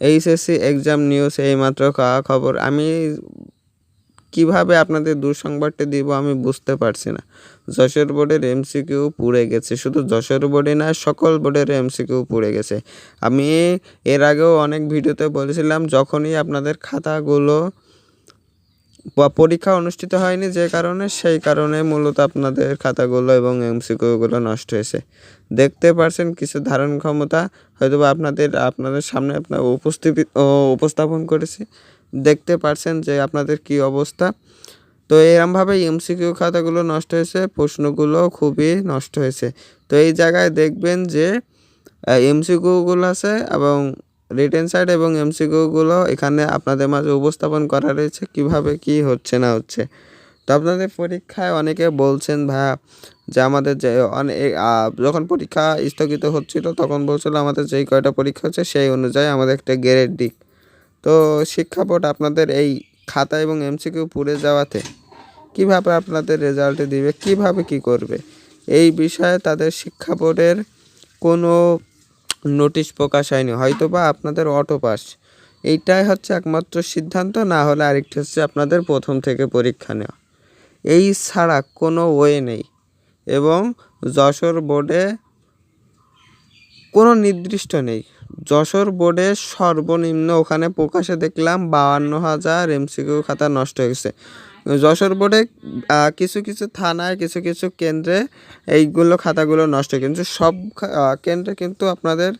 HSC exam news এইমাত্র কা খবর। আমি কীভাবে আপনাদের দুঃসংবাদটা দিব আমি বুঝতে পারছি না। যশোর বোর্ডের এমসিকিউ পুড়ে গেছে। শুধু যশোর বোর্ডে না, সকল বোর্ডের এমসিকিউ পুড়ে গেছে। আমি এর আগেও অনেক ভিডিওতে বলেছিলাম, যখনই আপনাদের খাতাগুলো পরীক্ষা অনুষ্ঠিত হয়নি যে কারণে, সেই কারণে মূলত আপনাদের খাতাগুলো এবং এমসিকিউগুলো নষ্ট হয়েছে। দেখতে পারছেন কিছু ধারণ ক্ষমতা হয়তো আপনাদের আপনাদের সামনে আপনার উপস্থিতি উপস্থাপন করেছি। দেখতে পারছেন যে আপনাদের কি অবস্থা। তো এরমভাবে এমসিকিউ খাতাগুলো নষ্ট হয়েছে, প্রশ্নগুলো খুবই নষ্ট হয়েছে। তো এই জায়গায় দেখবেন যে এমসিকিউগুলো আছে এবং রিটেন সাইড এবং এমসিকিউগুলো এখানে আপনাদের মাঝে উপস্থাপন করা রয়েছে, কীভাবে কি হচ্ছে না হচ্ছে। তো আপনাদের পরীক্ষায় অনেকে বলছেন, ভাইয়া, যে আমাদের যে অনেক যখন পরীক্ষা স্থগিত হচ্ছিল, তখন বলছিল আমাদের যেই কয়টা পরীক্ষা হচ্ছে, সেই অনুযায়ী আমাদের একটা গ্রেড দিক। তো শিক্ষা বোর্ড আপনাদের এই খাতা এবং এমসিকিউ পুড়ে যাওয়াতে কীভাবে আপনাদের রেজাল্টে দিবে, কীভাবে কি করবে, এই বিষয়ে তাদের শিক্ষা বোর্ডের কোনো নোটিশ প্রকাশ হয়নি হয়তো বা আপনাদের অটো পাস এইটাই হচ্ছে একমাত্র সিদ্ধান্ত, না হলে আরেকটি হচ্ছে আপনাদের প্রথম থেকে পরীক্ষা নেওয়া। এই ছাড়া কোনো ওয়ে নেই এবং যশোর বোর্ডে কোনো নির্দিষ্ট নেই। যশোর বোর্ডে সর্বনিম্ন ওখানে প্রকাশে দেখলাম বাউান্ন হাজার এমসিকিউ খাতা নষ্ট হয়ে গেছে। যশোর বোর্ডে কিছু কিছু থানায়, কিছু কিছু কেন্দ্রে এইগুলো খাতাগুলো নষ্ট। কিন্তু সব কেন্দ্রে কিন্তু আপনাদের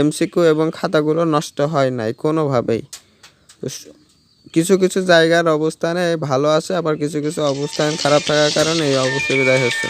এমসিকিউ এবং খাতাগুলো নষ্ট হয় নাই কোনোভাবেই কিছু কিছু জায়গার অবস্থানে ভালো আছে, আবার কিছু কিছু অবস্থান খারাপ থাকার কারণে এই অবস্থা হচ্ছে